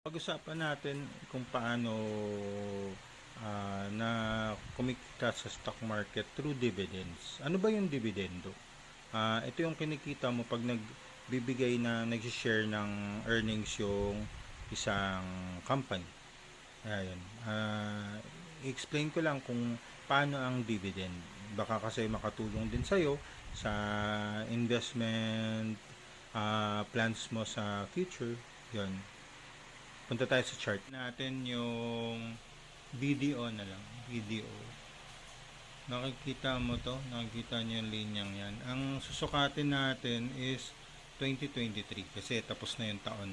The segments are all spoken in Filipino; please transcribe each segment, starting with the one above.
Pag-usapan natin kung paano ah, na kumikita sa stock market through dividends. Ano ba yung dividendo? Ah, ito yung kinikita mo pag nagbibigay na nag-share ng earnings yung isang company. Ayun. Ah, i-explain ko lang kung paano ang dividend. Baka kasi makatulong din sa'yo sa investment ah, plans mo sa future. Yun punta tayo sa chart natin yung video na lang. Video. Nakikita mo to? Nakikita nyo yung linyang yan. Ang susukatin natin is 2023 kasi tapos na yung taon.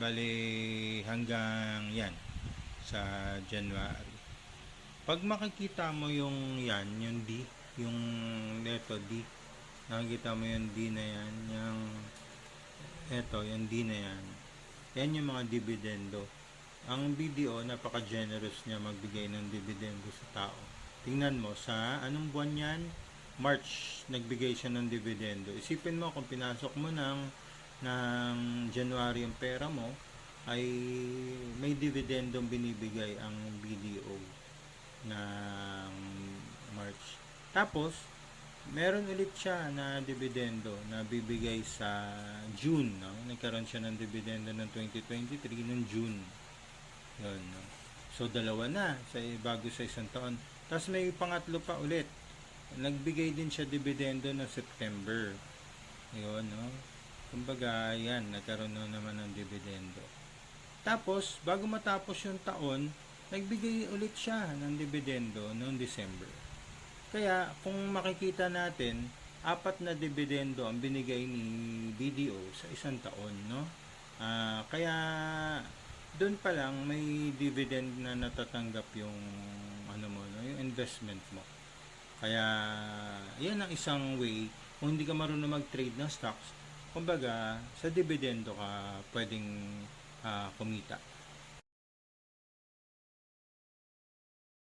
Bali hanggang yan sa January. Pag makikita mo yung yan yung D yung leto D nakikita mo yung D na yan yung eto yung D na yan yan yung mga dividendo. Ang BDO, napaka-generous niya magbigay ng dividendo sa tao. Tingnan mo, sa anong buwan yan? March, nagbigay siya ng dividendo. Isipin mo kung pinasok mo ng, ng January yung pera mo, ay may dividendong binibigay ang BDO ng March. Tapos, meron ulit siya na dividendo na bibigay sa June. No? Nagkaroon siya ng dividendo ng 2023 noong June. Yun, no? So, dalawa na sa bago sa isang taon. Tapos may pangatlo pa ulit. Nagbigay din siya dividendo ng September. Yun, no? Kumbaga, yan, nagkaroon na naman ng dividendo. Tapos, bago matapos yung taon, nagbigay ulit siya ng dividendo noong December. Kaya kung makikita natin, apat na dividendo ang binigay ni BDO sa isang taon, no? Ah, kaya doon pa lang may dividend na natatanggap yung ano mo, no? yung investment mo. Kaya yan ang isang way kung hindi ka marunong mag-trade ng stocks, kumbaga sa dividendo ka pwedeng ah, kumita.